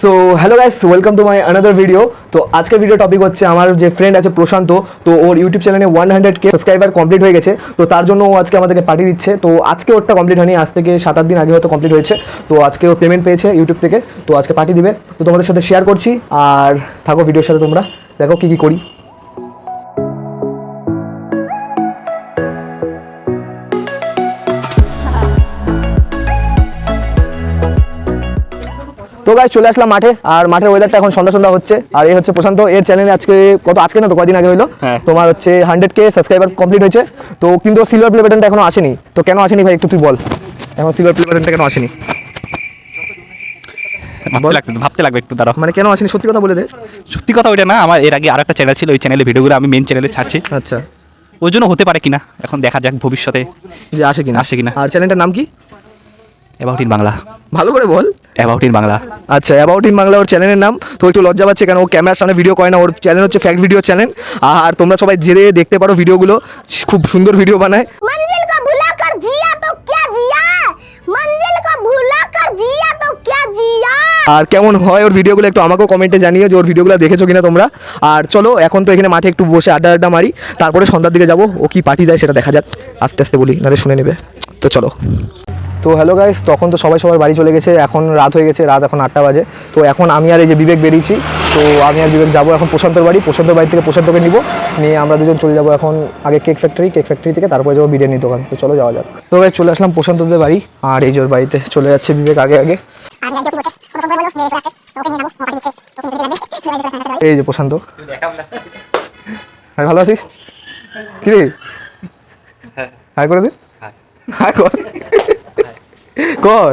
So hello guys welcome to my another video তো আজকের video topic হচ্ছে আমার যে ফ্রেন্ড আছে প্রশান্ত। তো ওর ইউটিউব চ্যানেলে one hundred K subscriber complete হয়ে গেছে। তো তার জন্য ও আজকে আমাদেরকে পাঠিয়ে দিচ্ছে। তো আজকে ওরটা কমপ্লিট হয়নি, আজ থেকে সাত আট দিন আগে হয়তো কমপ্লিট হয়েছে। তো আজকে ও পেমেন্ট পেয়েছে ইউটিউব থেকে। তো আজকে পাঠিয়ে দিবে। তো তোমাদের সাথে শেয়ার করছি, আর থাকো ভিডিওর সাথে তোমরা। দেখো কী কী করি। তো গাইজ চলে আসলাম মাঠে আর মাঠের ওয়েদারটা এখন সন্ধ্যা সন্ধ্যা হচ্ছে। আর এই হচ্ছে প্রশান্ত এর চ্যানেলে আজকে কত আজকে না তো কদিন আগে হলো হ্যাঁ। তোমার হচ্ছে হান্ড্রেড কে সাবস্ক্রাইবার কমপ্লিট হয়েছে। তো কিন্তু সিলভার প্লে বাটনটা এখনও আসেনি। তো কেন আসেনি ভাই একটু তুই বল। এখন সিলভার প্লে বাটনটা কেন আসেনি? ভাবতে লাগবে ভাবতে লাগবে একটু দাঁড়াও। মানে কেন আসেনি? সত্যি কথা বলে দে। সত্যি কথা ওইটা না আমার এর আগে আর একটা চ্যানেল ছিল ওই চ্যানেলে ভিডিওগুলো আমি মেন চ্যানেলে ছাড়ছি। আচ্ছা। ওই জন্য হতে পারে কিনা এখন দেখা যাক ভবিষ্যতে যে আসে কিনা। আসে কিনা। আর চ্যানেলটার নাম কি? অ্যাবাউট ইন বাংলা ভালো করে বল অ্যাবাউট ইন বাংলা আচ্ছা অ্যাবাউট ইন বাংলা ওর চ্যানেলের নাম তো একটু লজ্জা পাচ্ছে কারণ ও ক্যামেরার সামনে ভিডিও করে না ওর চ্যানেল হচ্ছে ফ্যাক্ট ভিডিও চ্যানেল আর তোমরা সবাই জেরে দেখতে পারো ভিডিওগুলো খুব সুন্দর ভিডিও বানায় मंजिल को भुला कर जिया तो क्या जिया मंजिल को भुला कर जिया तो क्या जिया আর কেমন হয় ওর ভিডিওগুলো একটু আমাকেও কমেন্টে জানিও যে ওর ভিডিওগুলো দেখেছো কিনা তোমরা আর চলো এখন তো এখানে মাঠে একটু বসে আড্ডা আড্ডা মারি তারপরে সন্ধ্যার দিকে যাবো ও কি পার্টি দেয় সেটা দেখা যাক আস্তে আস্তে বলি নাহলে শুনে নেবে তো চলো তো হ্যালো গাইস তখন তো সবাই সবার বাড়ি চলে গেছে এখন রাত হয়ে গেছে রাত এখন আটটা বাজে। তো এখন আমি আর এই যে বিবেক বেরিয়েছি তো আমি আর বিবেক যাব এখন প্রশান্তর বাড়ি প্রশান্তর বাড়ি থেকে প্রশান্তকে নিব নিয়ে আমরা দুজন চলে যাব এখন আগে কেক ফ্যাক্টরি কেক ফ্যাক্টরি থেকে তারপরে যাব বিরিয়ানির দোকান। তো চলো যাওয়া যাক। তো গাইস চলে আসলাম প্রশান্তদের বাড়ি আর এই যে ওর বাড়িতে চলে যাচ্ছে বিবেক আগে আগে। এই যে প্রশান্ত। হ্যাঁ ভালো আছিস? কি রে? হাই করে দে। হাই কর। কর।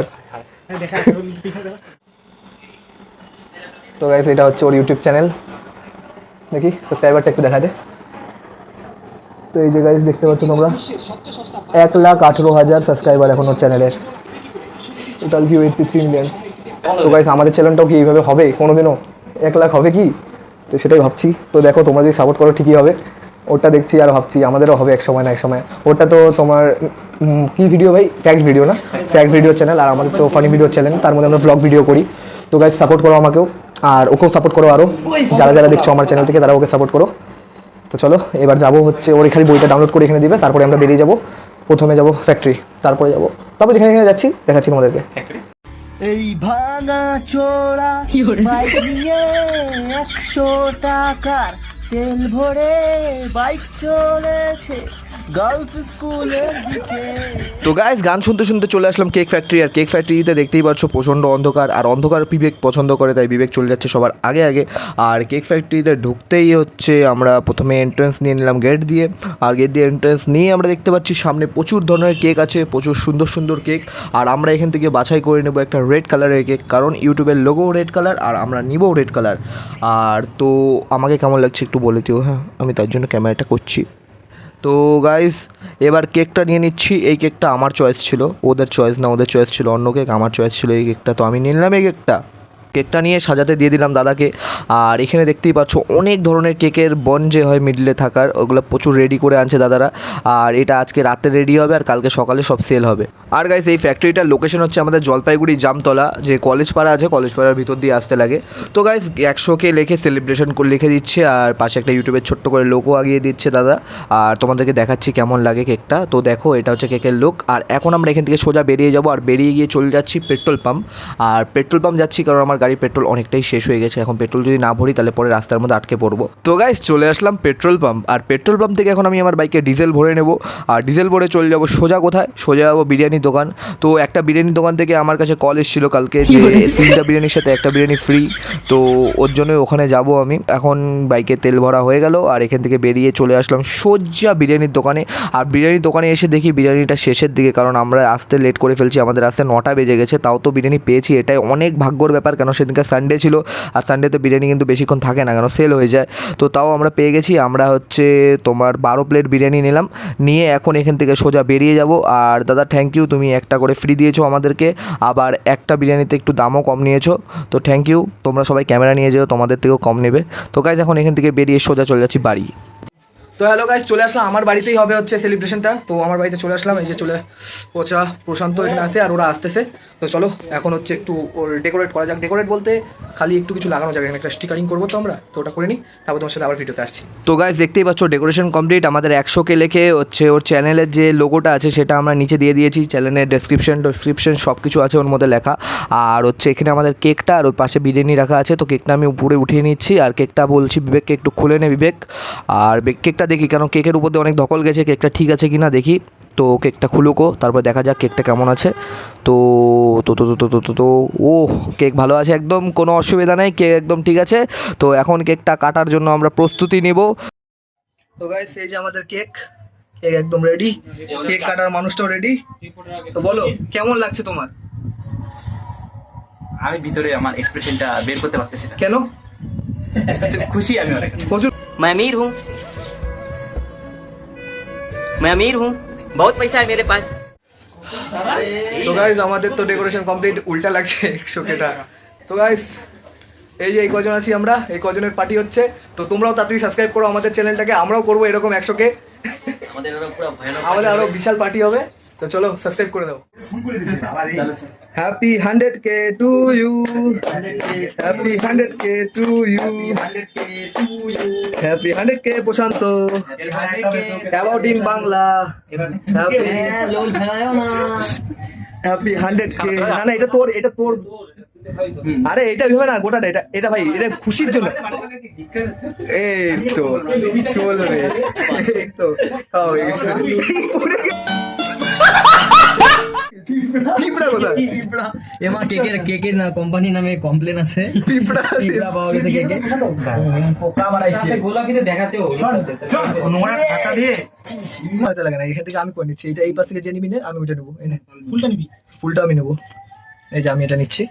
তো গাইস এটা হচ্ছে ওর ইউটিউব চ্যানেল দেখি সাবস্ক্রাইবারটা একটু দেখা দে। তো এই যে গাইস দেখতে পাচ্ছ তোমরা, এক লাখ আঠেরো হাজার সাবস্ক্রাইবার এখন ওর চ্যানেলের total view eighty three million তো গাইস আমাদের চ্যানেলটাও কি এইভাবে হবে? কোনোদিনও এক লাখ হবে কি? তো সেটাই ভাবছি। তো দেখো, তোমরা যদি সাপোর্ট করো, ঠিকই হবে। ওটা দেখছি আর ভাবছি আমাদেরও হবে এক সময় না এক সময়। ওটা তো তোমার কি ভিডিও ভাই? ফ্যাক্ট ভিডিও না? ফ্যাক্ট ভিডিও চ্যানেল আর আমাদের তো ফানি ভিডিও চ্যানেল তার মধ্যে আমরা ব্লগ ভিডিও করি। তো গাইজ সাপোর্ট করো আমাকেও আর ওকেও সাপোর্ট করো আরও যারা যারা দেখছ আমার চ্যানেল থেকে তারা ওকে সাপোর্ট করো। তো চলো এবার যাব হচ্ছে ওর খালি বইটা ডাউনলোড করে এখানে দিবে তারপরে আমরা বেরিয়ে যাব। প্রথমে যাব ফ্যাক্টরি তারপরে যাব। তারপর যেখানে যেখানে যাচ্ছি দেখাচ্ছি তোমাদেরকে। এই ভাঙা চোরা বাইক নিয়ে একশো টাকার তেল ভরে বাইক চলেছে। তো গাইজ গান শুনতে শুনতে চলে আসলাম কেক ফ্যাক্টরি আর কেক ফ্যাক্টরিতে দেখতেই পাচ্ছ প্রচণ্ড অন্ধকার, আর অন্ধকার বিবেক পছন্দ করে, তাই বিবেক চলে যাচ্ছে সবার আগে আগে। আর কেক ফ্যাক্টরিতে ঢুকতেই হচ্ছে, আমরা প্রথমে এন্ট্রেন্স নিয়ে নিলাম গেট দিয়ে। আর গেট দিয়ে এন্ট্রেন্স নিয়ে আমরা দেখতে পাচ্ছি সামনে প্রচুর ধরনের কেক আছে, প্রচুর সুন্দর সুন্দর কেক আর আমরা এখান থেকে বাছাই করে নেব একটা রেড কালারের কেক কারণ ইউটিউবের লোগো রেড কালার আর আমরা নিবও রেড কালার আর তো আমাকে কেমন লাগছে একটু বলে দিও হ্যাঁ? আমি তার জন্য ক্যামেরাটা করছি। তো গাইস এবার কেকটা নিয়ে নিচ্ছি। এই কেকটা আমার চয়েস ছিল। ওদের চয়েস না, ওদের চয়েস ছিল অন্য কেক আমার চয়েস ছিল এই কেকটা তো আমি নিলাম এই কেকটা কেকটা নিয়ে সাজাতে দিয়ে দিলাম দাদাকে। আর এখানে দেখতেই পাচ্ছ, অনেক ধরনের কেকের বন যে হয় মিডলে থাকার, ওগুলো প্রচুর রেডি করে আনছে দাদারা। আর এটা আজকে রাতে রেডি হবে আর কালকে সকালে সব সেল হবে। আর গাইস এই ফ্যাক্টরিটার লোকেশন হচ্ছে আমাদের জলপাইগুড়ি জামতলা, যে কলেজ পাড়া আছে কলেজ পাড়ার ভিতর দিয়ে আসতে লাগে। তো গাইস একশোকে লেখে সেলিব্রেশন করে লিখে দিচ্ছে, আর পাশে একটা ইউটিউবের ছোট্ট করে লোকও আগিয়ে দিচ্ছে দাদা। আর তোমাদেরকে দেখাচ্ছি কেমন লাগে কেকটা। তো দেখো, এটা হচ্ছে কেকের লোক আর এখন আমরা এখান থেকে সোজা বেরিয়ে যাব, আর বেরিয়ে গিয়ে চলে যাচ্ছি পেট্রোল পাম্প আর পেট্রোল পাম্প যাচ্ছি কারণ আমার গাড়ির পেট্রোল অনেকটাই শেষ হয়ে গেছে। এখন পেট্রোল যদি না ভরি তাহলে পরে রাস্তার মধ্যে আটকে পড়ব। তো গাইস চলে আসলাম পেট্রোল পাম্প। আর পেট্রোল পাম্প থেকে এখন আমি আমার বাইকে ডিজেল ভরে নেব। আর ডিজেল ভরে চলে যাব সোজা কোথায়? সোজা যাব বিরিয়ানির দোকান। তো একটা বিরিয়ানির দোকান থেকে আমার কাছে কল এসেছিল কালকে যে তিনটা বিরিয়ানির সাথে একটা বিরিয়ানি ফ্রি তো ওর জন্য ওখানে যাব আমি। এখন বাইকে তেল ভরা হয়ে গেল। আর এখান থেকে বেরিয়ে চলে আসলাম সোজা বিরিয়ানির দোকানে। আর বিরিয়ানির দোকানে এসে দেখি বিরিয়ানিটা শেষের দিকে। কারণ আমরা আসতে লেট করে ফেলছি। আমাদের আসতে নটা বেজে গেছে। তাও তো বিরিয়ানি পেয়েছি। এটাই অনেক ভাগ্যর ব্যাপার। কেন সেদিনকে সানডে ছিল। আর সানডেতে বিরিয়ানি কিন্তু বেশিক্ষণ থাকে না কেন সেল হয়ে যায়। তো তাও আমরা পেয়ে গেছি। আমরা হচ্ছে তোমার বারো প্লেট বিরিয়ানি নিলাম। নিয়ে এখন এখান থেকে সোজা বেরিয়ে যাব। আর দাদা থ্যাংক ইউ তুমি একটা করে ফ্রি দিয়েছ আমাদেরকে। আবার একটা বিরিয়ানিতে একটু দামও কম নিয়েছো। তো থ্যাংক ইউ তোমরা সবাই ক্যামেরা নিয়ে যেও, তোমাদের থেকেও কম নেবে। তো গাইজ এখন এখান থেকে বেরিয়ে সোজা চলে যাচ্ছি বাড়ি। তো হ্যালো গাইজ চলে আসলাম। আমার বাড়িতেই হবে হচ্ছে সেলিব্রেশনটা তো আমার বাড়িতে চলে আসলাম, এই যে চলে পচা, প্রশান্ত এখানে আসে আর ওরা আসতেছে। তো চলো, এখন হচ্ছে একটু ওর ডেকোরেট করা যাক। ডেকোরেট বলতে খালি একটু কিছু লাগানো যাবে, এখানে একটা স্টিকারিং করব তো আমরা, তো ওটা করে নিই, তারপর তোমার সাথে আবার ভিডিওতে আসছি। তো গাইজ দেখতেই পাচ্ছ ডেকোরেশন কমপ্লিট আমাদের একশো কে লেখে হচ্ছে ওর চ্যানেলের যে লোগোটা আছে, সেটা আমরা নিচে দিয়ে দিয়েছি চ্যানেলের ডেসক্রিপশন ডেসক্রিপশন সব কিছু আছে ওর মধ্যে লেখা। আর হচ্ছে এখানে আমাদের কেকটা আর ওর পাশে বিরিয়ানি রাখা আছে, তো কেকটা আমি উপরে উঠিয়ে নিচ্ছি, আর কেকটা বলছি বিবেককে একটু খুলে নে বিবেক। আর কেকটা দেখি কারণ কেকের উপর দিয়ে অনেক ধকল গেছে কেকটা ঠিক আছে কি না দেখি। তো কেকটা খুলুকো তারপর দেখা যাক কেকটা কেমন আছে। তো তো তো তো তো তো তো ও কেক ভালো আছে একদম কোনো অসুবিধা নেই কেক একদম ঠিক আছে। তো এখন কেকটা কাটার জন্য আমরা প্রস্তুতি নেব। তো গাইস এই যে আমাদের কেক কেক একদম রেডি কেক কাটার মানুষটাও রেডি তো বলো কেমন লাগছে তোমার? আমি ভিতরে আমার এক্সপ্রেশনটা বের করতে পারতেছি না। কেন? খুশি আমি অনেক। প্রচুর मैं হুম हूँ। হুম बहुत पैसा है मेरे पास তো গাইস আমাদের তো ডেকোরেশন কমপ্লিট উল্টা লাগছে একশো কেটা তো গাইস এই যে এই কজন আছি আমরা এই কজনের পার্টি হচ্ছে তো তোমরাও তাড়াতাড়ি সাবস্ক্রাইব করো আমাদের চ্যানেলটাকে আমরাও করবো এরকম একশো কে আমাদের আরো বিশাল পার্টি হবে তো চলো সাবস্ক্রাইব করে দাও। Happy hundred K to you happy hundred K to you happy hundred K Prashanta about in Bangla happy hundred K না না এটা তোর এটা তোর আরে এটা ভেবে না গোটাটা এটা এটা ভাই এটা খুশির জন্য। এই তো চলবে। এই তো পিঁপড়া কোথায় এমা কেকের কেকের না কোম্পানি নামে কমপ্লেন আছে পিঁপড়া পিঁপড়া পাওয়া গেছে কেকে পোকা বাড়াইছে হয়তো লাগে না এখান থেকে আমি করে নিচ্ছি এটা এই পাশ থেকে যে নিবি নে, আমি ওইটা নেব এনে ফুলটা নিবি ফুলটা আমি নেব এই যে আমি এটা নিচ্ছি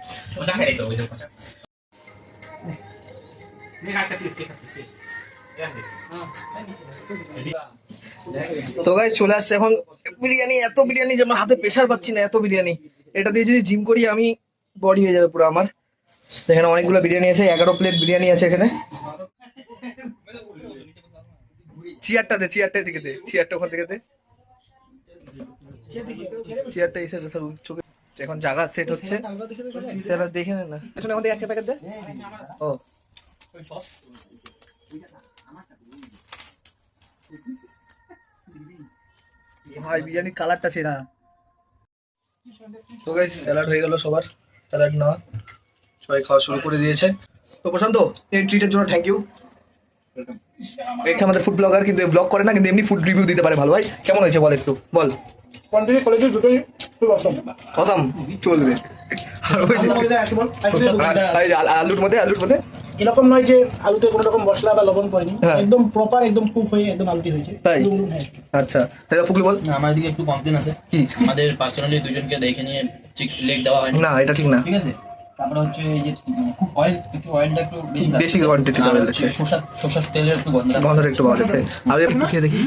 তো গাই চলে আসছে এখন বিরিয়ানি, এত বিরিয়ানি যে আমার হাতে প্রেশার পাচ্ছি না, এত বিরিয়ানি। এটা দিয়ে যদি জিম করি, আমি বডি হয়ে যাবে পুরো আমার। এখানে অনেকগুলো বিরিয়ানি আছে, এগারো প্লেট বিরিয়ানি আছে এখানে। চেয়ারটা দে চেয়ারটা দিকে দে চেয়ারটা ওখান থেকে দে। চেয়ারটা চোখে। এখন জায়গা সেট হচ্ছে। সেটা দেখে নে এখন থেকে একটা প্যাকেট দে। ও। ভাই বিরিয়ানির কালারটা সেরা তো গাইস স্যালাড হয়ে গেল সবার। স্যালাড নেওয়া। সবাই খাওয়া শুরু করে দিয়েছে। তো প্রশান্ত এই ট্রিটের জন্য থ্যাংক ইউ এটা আমাদের ফুড ব্লগার কিন্তু ব্লগ করে না কিন্তু এমনি ফুড রিভিউ দিতে পারে ভালো। ভাই কেমন হয়েছে বল একটু? বল। কোয়ান্টিটি কোয়ালিটি দুটোই চলবে। আলুর মধ্যে আলুর মধ্যে। এরকম নয় যে আলুতে কোনো রকম মশলা বা লবণ পড়েনি। হ্যাঁ। একদম প্রপার একদম কুক হয়ে একদম আলুটি হয়েছে। তাই? হ্যাঁ। আচ্ছা। তাহলে ফুকলি বল। না, আমার দিকে একটু কমপ্লেন আছে। কি? আমাদের পার্সোনালি দুজনকে দেখে নিয়ে ঠিক লেগ দেওয়া হয়নি। না এটা ঠিক না। ঠিক আছে? তারপরে হচ্ছে এই যে খুব অয়েল একটু অয়েলটা একটু বেশি। বেশি তে আর oil হচ্ছে লাগছে। সরষার সরষার তেলের একটু গন্ধ লাগছে। গন্ধটা একটু পাওয়া যাচ্ছে আর একটু খেয়ে দেখি।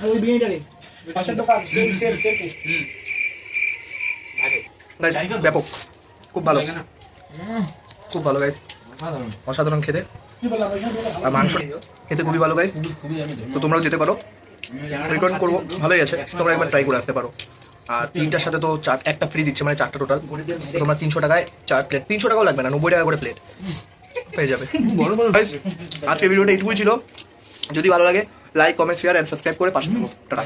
আর ওই বিরিয়ানিটা রে। পাশের দোকান সেম সেম সেম ব্যাপক। খুব ভালো। খুব ভালো গাইস অসাধারণ। খেতে। আর মাংস খেতে খুবই ভালো গাইস তো তোমরাও যেতে পারো। রিটার্ন করব। ভালোই আছে। তোমরা একবার ট্রাই করে আসতে পারো। আর তিনটার সাথে তো চার একটা ফ্রি দিচ্ছে মানে চারটা টোটাল তোমরা তিনশো টাকায় চার প্লেট তিনশো টাকাও লাগবে না নব্বই টাকা করে প্লেট হয়ে যাবে। Guys, আজকের ভিডিওটা এইটুকুই ছিল। যদি ভালো লাগে like comment share and subscribe করে পাশে থাকো। টাটা।